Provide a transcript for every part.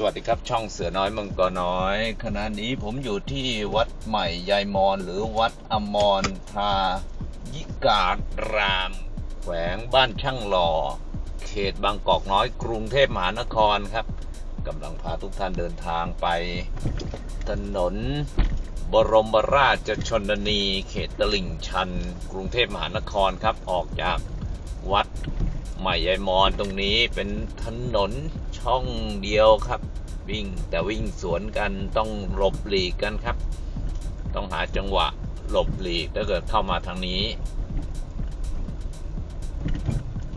สวัสดีครับ ช่องเสือน้อยมังกรน้อย ขณะนี้ผมอยู่ที่วัดใหม่ยายมอนหรือวัดอมรทายิการาม แขวงบ้านช่างหล่อ เขตบางกอกน้อยกรุงเทพมหานครครับกำลังพาทุกท่านเดินทางไป ถนนบรมราชชนนี เขตตลิ่งชัน กรุงเทพมหานครครับออกจากวัด ใหม่ยายมอนตรงนี้เป็นถนนช่องเดียวครับ วิ่งแต่วิ่งสวนกันต้องหลบหลีกกันครับ ต้องหาจังหวะหลบหลีกถ้าเกิดเข้ามาทางนี้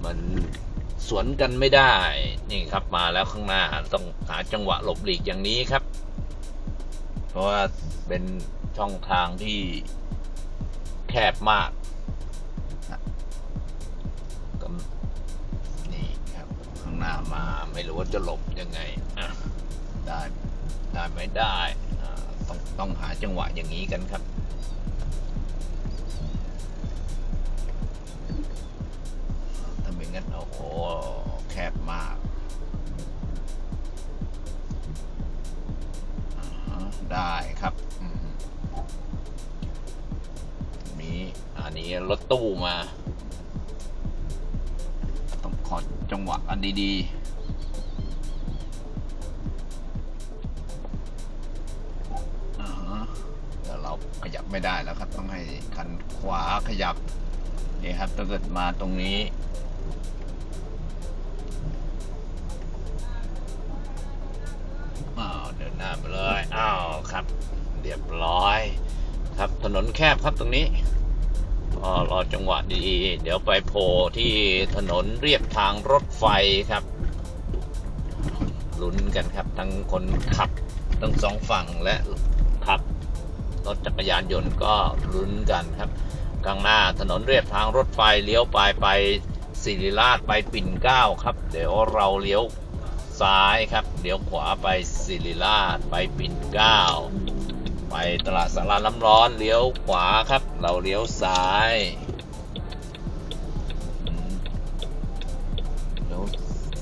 มันสวนกันไม่ได้ นี่ครับมาแล้วข้างหน้าต้องหาจังหวะหลบหลีกอย่างนี้ครับ เพราะว่าเป็นช่องทางที่แคบมาก ไม่รู้ว่าจะหลบยังไงอะได้ได้ไม่ได้ต้องต้องหาจังหวะอย่างนี้กันครับถ้าไม่งั้นโอ้โหแคบมากได้ครับมมีอันนี้รถตู้มา ต้องขอจังหวะอันดี ๆ ไม่ได้แล้วครับ ต้องให้คันขวาขยับนี่ครับถ้าเกิดมาตรงนี้ อ้าวเดินหน้าไปเลย อ้าวครับ เรียบร้อย ครับถนนแคบครับตรงนี้ก็รอจังหวะดีเดี๋ยวไปโผล่ที่ถนนเรียบทางรถไฟครับลุ้นกันครับ ทั้งคนขับทั้งสองฝั่งและขับ ถจักรยานยนต์ก็ลุ้นกันครับข้างหน้าถนนเรียบทางรถไฟเลี้ยวไปไปศิริราชไปปิ่นเก้าครับ เดี๋ยวเราเลี้ยวซ้ายครับเลี้ยวขวาไปศิริราชไปปิ่นเก้าไปตลาดสาราน้ำร้อนเลี้ยวขวาครับ เราเลี้ยวซ้ายเลี้ยว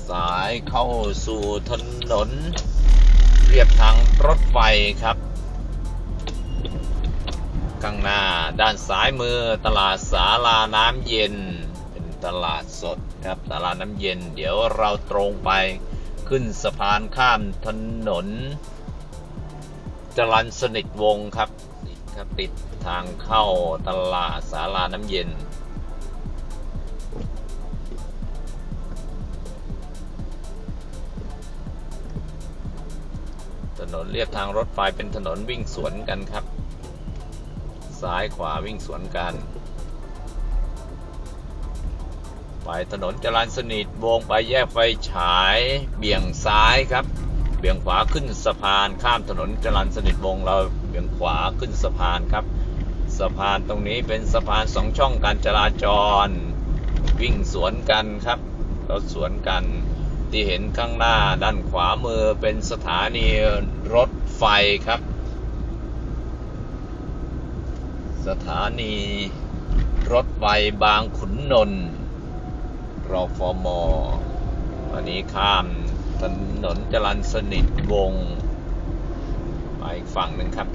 ซ้ายเข้าสู่ถนน เรียบทางรถไฟครับ ข้างหน้าด้านซ้ายมือตลาดสาลาน้ำเย็น เป็นตลาดสดครับตลาดน้ำเย็น เดี๋ยวเราตรงไปขึ้นสะพานข้ามถนน จรันสนิทวงศ์ครับครับติดทางเข้าตลาดสาลาน้ำเย็นถนนเรียบทางรถไฟเป็นถนนวิ่งสวนกันครับ ซ้ายขวาวิ่งสวนกัน ไปถนนจรันสนิทวงศ์ไปแยกไฟฉาย เบี่ยงซ้ายครับ เบี่ยงขวาขึ้นสะพานข้ามถนนจรันสนิทวงศ์เราเบี่ยงขวาขึ้นสะพานครับ สะพานตรงนี้เป็นสะพานสองช่องการจราจร วิ่งสวนกันครับรถสวนกันที่เห็นข้างหน้าด้านขวามือเป็นสถานีรถไฟครับ สถานี รถไฟบางขุนนนท์รอฟอมอวันนี้ข้ามถนนจรันสนิทวงไปอีกฝั่งหนึ่งครับ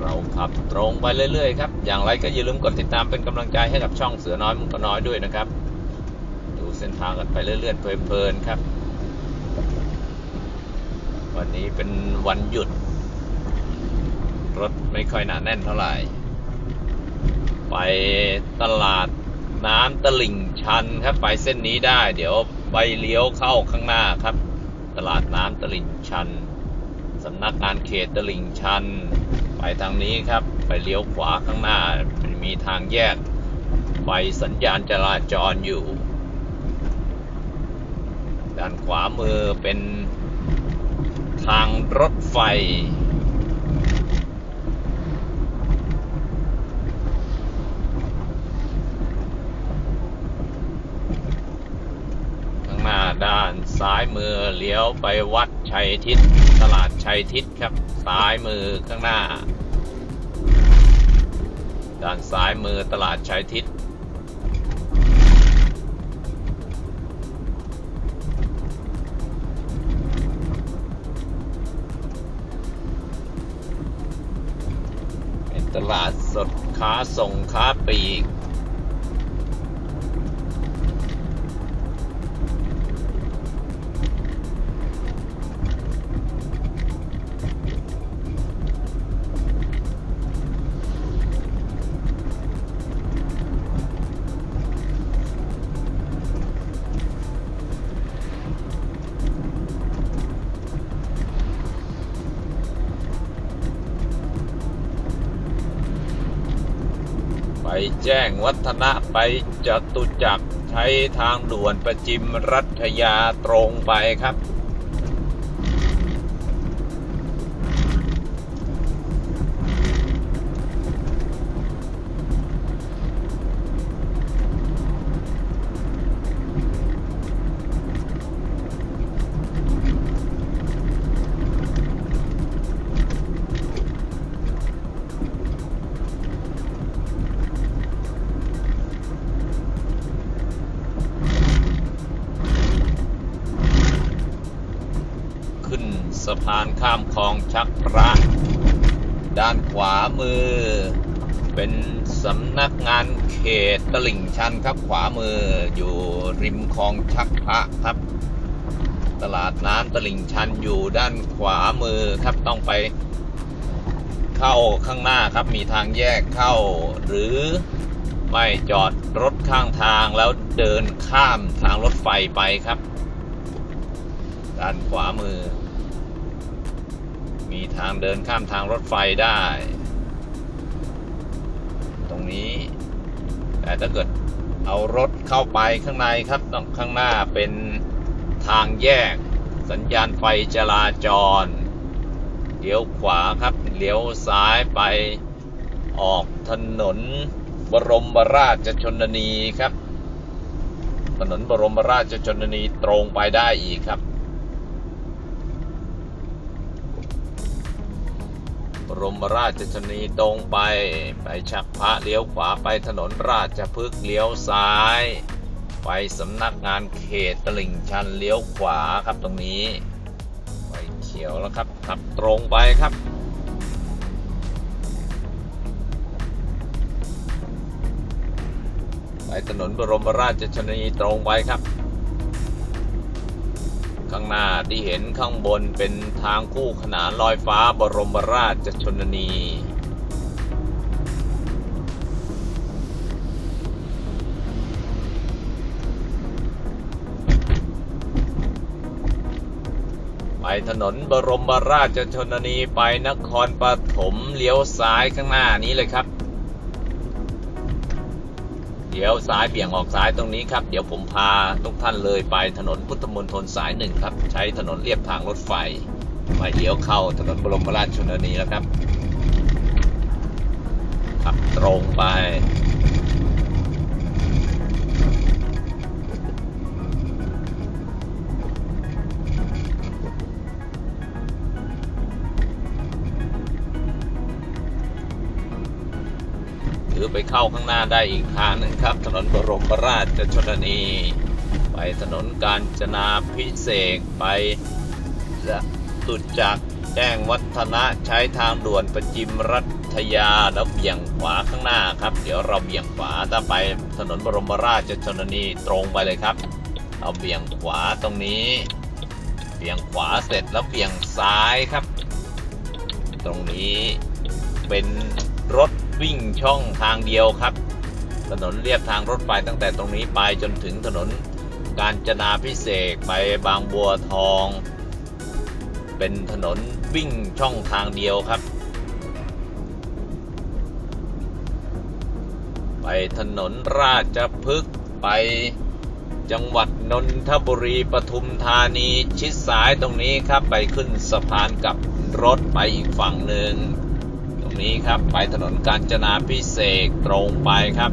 เราขับตรงไปเรื่อยๆครับ อย่างไรก็อย่าลืมกดติดตามเป็นกำลังใจให้กับช่องเสือน้อยมุกน้อยด้วยนะครับ ดูเส้นทางกันไปเรื่อยๆเพลินๆครับ วันนี้เป็นวันหยุด รถไม่ค่อยหนาแน่นเท่าไหร่ ไปตลาดน้ำตลิ่งชันครับไปเส้นนี้ได้ เดี๋ยวไปเลี้ยวเข้าข้างหน้าครับ ตลาดน้ำตลิ่งชันสำนักงานเขตตลิ่งชัน ไปทางนี้ครับ ไปเลี้ยวขวาข้างหน้า มีทางแยกไฟสัญญาณจราจรอยู่ ด้านขวามือเป็น ทางรถไฟ ข้างหน้าด้านซ้ายมือเลี้ยวไปวัดชัยทิศตลาดชัยทิศครับ ซ้ายมือข้างหน้า ด้านซ้ายมือตลาดชัยทิศ ลาดสดค้าส่งค้าปลีก แจ้งวัฒนะไปจตุจักรใช้ทางด่วนประจิมรัฐยาตรงไปครับ ชักพระด้านขวามือ เป็นสำนักงานเขตตลิ่งชันครับขวามืออยู่ริมคลองชักพระครับ ตลาดน้ำตลิ่งชันอยู่ด้านขวามือครับต้องไปเข้าข้างหน้าครับมีทางแยกเข้า หรือไม่จอดรถข้างทางแล้วเดินข้ามทางรถไฟไปครับ ด้านขวามือ มีทางเดินข้ามทางรถไฟได้ ตรงนี้ แต่ถ้าเกิดเอารถเข้าไปข้างในครับข้างหน้าเป็นทางแยก สัญญาณไฟจราจร เลี้ยวขวาครับ เลี้ยวซ้ายไปออกถนนบรมราชชนนีครับ ถนนบรมราชชนนีตรงไปได้อีกครับ บรมราชชนีตรงไป ไปชักพระเลี้ยวขวาไปถนนราชพฤกษ์เลี้ยวซ้าย ไปสำนักงานเขตตลิ่งชันเลี้ยวขวาครับตรงนี้ไฟเขียวแล้วครับขับตรงไปครับไปถนนบรมราชชนีตรงไปครับ ข้างหน้าที่เห็นข้างบนเป็นทางคู่ขนานลอยฟ้าบรมราชชนนี ไปถนนบรมราชชนนีไปนครปฐมเลี้ยวซ้ายข้างหน้านี้เลยครับ เดี๋ยวซ้ายเบี่ยงออกซ้ายตรงนี้ครับ เดี๋ยวผมพาทุกท่านเลยไปถนนพุทธมณฑลสายหนึ่งครับ ใช้ถนนเรียบทางรถไฟไปเลี้ยวเข้าถนนบรมราชชนนีแล้วครับขับตรงไป รือไปเข้าข้างหน้าได้อีกทางหนึ่งครับ ถนนบรมราชชนนี ไปถนนกาญจนาพิเศษกไปตุจักรแจ้งวัฒนะใช้ทางด่วนประจิมรัฐยาแล้วเบี่ยงขวาข้างหน้าครับ เดี๋ยวเราเบี่ยงขวาถ้าไปถนนบรมราชชนนีตรงไปเลยครับ เราเบี่ยงขวาตรงนี้ เบี่ยงขวาเสร็จแล้วเบี่ยงซ้ายครับ ตรงนี้เป็นรถ วิ่งช่องทางเดียวครับ ถนนเรียบทางรถไฟตั้งแต่ตรงนี้ไปจนถึงถนนกาญจนาพิเศษไปบางบัวทอง เป็นถนนวิ่งช่องทางเดียวครับ ไปถนนราชพฤกษ์ไปจังหวัดนนทบุรีปทุมธานีชิดซ้ายตรงนี้ครับ ไปขึ้นสะพานกับรถไปอีกฝั่งหนึ่ง นี้ครับ ไปถนนกาญจนาพิเศษตรงไปครับ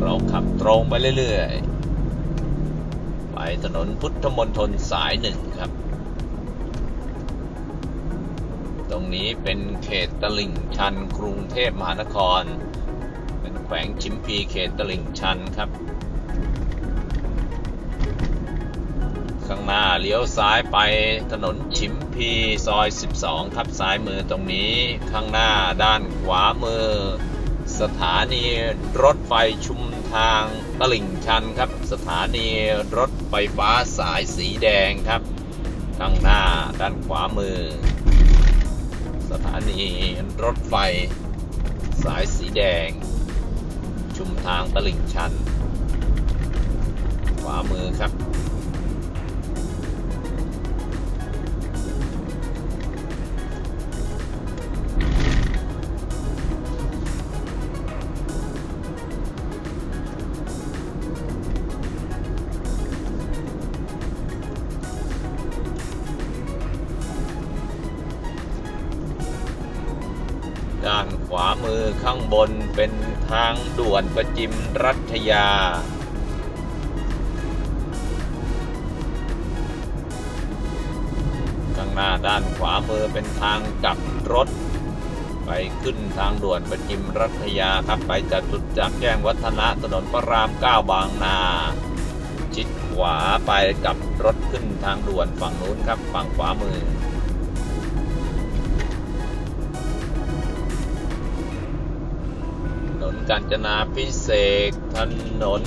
เราขับตรงไปเรื่อยๆ ไปถนนพุทธมณฑลสายหนึ่งครับ ตรงนี้เป็นเขตตลิ่งชันกรุงเทพมหานคร เป็นแขวงชิมพีเขตตลิ่งชันครับ ข้างหน้าเลี้ยวซ้ายไปถนนฉิมพีซอย 12 ครับซ้ายมือตรงนี้ข้างหน้าด้านขวามือ สถานีรถไฟชุมทางตลิ่งชันครับ สถานีรถไฟฟ้าสายสีแดงครับ ข้างหน้าด้านขวามือ สถานีรถไฟ สายสีแดง ชุมทางตลิ่งชัน ขวามือครับ ข้างบนเป็นทางด่วนประจิมรัชยา ข้างหน้าด้านขวามือเป็นทางกลับรถ ไปขึ้นทางด่วนประจิมรัชยาครับไปจากจุดจากแจ้งวัฒนะถนนพระรามเก้าบางนาชิดขวาไปกลับรถขึ้นทางด่วนฝั่งนู้นครับฝั่งขวามือ กาญจนาพิเศษกถนน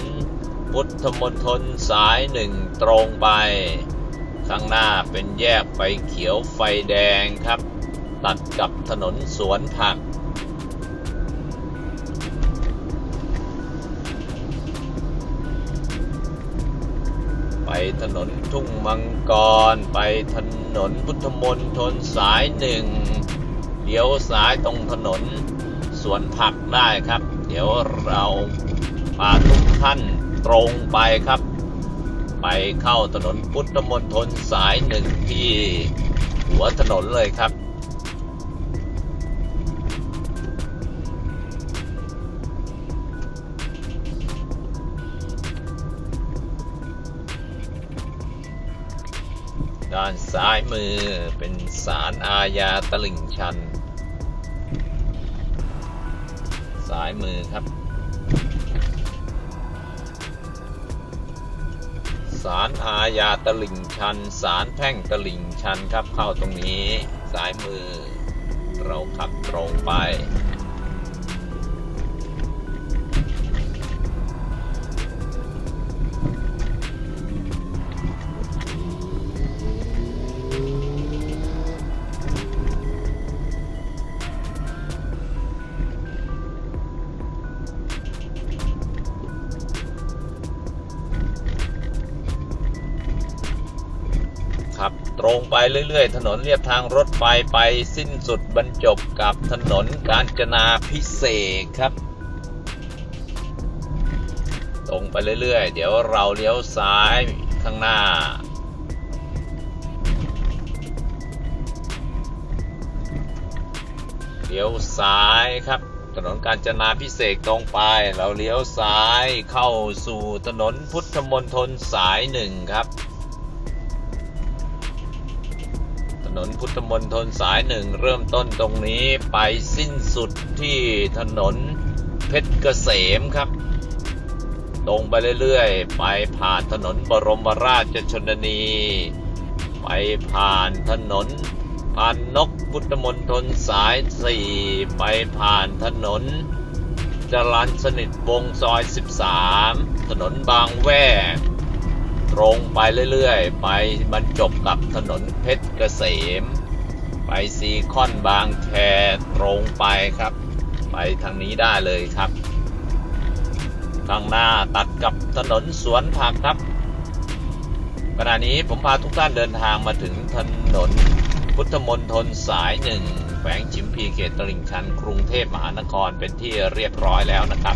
พุทธมณฑลสายหนึ่งตรงไป ข้างหน้าเป็นแยกไฟเขียวไฟแดงครับ ตัดกับถนนสวนผัก ไปถนนทุ่งมังกร ไปถนนพุทธมณฑลสายหนึ่งเลี้ยวซ้ายตรงถนนสวนผักได้ครับ ดี๋ยวเราพาทุกท่านตรงไปครับ ไปเข้าถนนพุทธมณฑลสายหนึ่งที่หัวถนนเลยครับด้านซ้ายมือเป็นศาลอาญาตลิ่งชัน ซ้ายมือครับ ศาลอาญาตลิ่งชัน ศาลแพ่งตลิ่งชันครับเข้าตรงนี้ ซ้ายมือ เราขับตรงไป รงไปเรื่อยๆ ถนนเรียบทางรถไฟไปสิ้นสุดบรรจบกับถนนกาญจนาพิเศษครับ ตรงไปเรื่อยๆ เดี๋ยวเราเลี้ยวซ้ายข้างหน้า เลี้ยวซ้ายครับถนนกาญจนาพิเศษตรงไป เราเลี้ยวซ้ายเข้าสู่ถนนพุทธมณฑลสายหนึ่งครับ พุทธมณฑลสายหนึ่งเริ่มต้นตรงนี้ไปสิ้นสุดที่ถนนเพชรเกษมครับ ตรงไปเรื่อยๆ ไปผ่านถนนบรมราชชนนี ไปผ่านถนนผ่านนกพุทธมณฑลสายสี่ไปผ่านถนนจรัญสนิทวงซอย 13 ถนนบางแวก ตรงไปเรื่อยๆ ไปบรรจบกับถนนเพชรเกษม ไปซีคอนบางแคตรงไปครับ ไปทางนี้ได้เลยครับข้างหน้าตัดกับถนนสวนผักครับขณะนี้ผมพาทุกท่านเดินทางมาถึงถนนพุทธมณฑลสายหนึ่งแขวงชิมพีเขตตลิ่งชันกรุงเทพมหานครเป็นที่เรียบร้อยแล้วนะครับ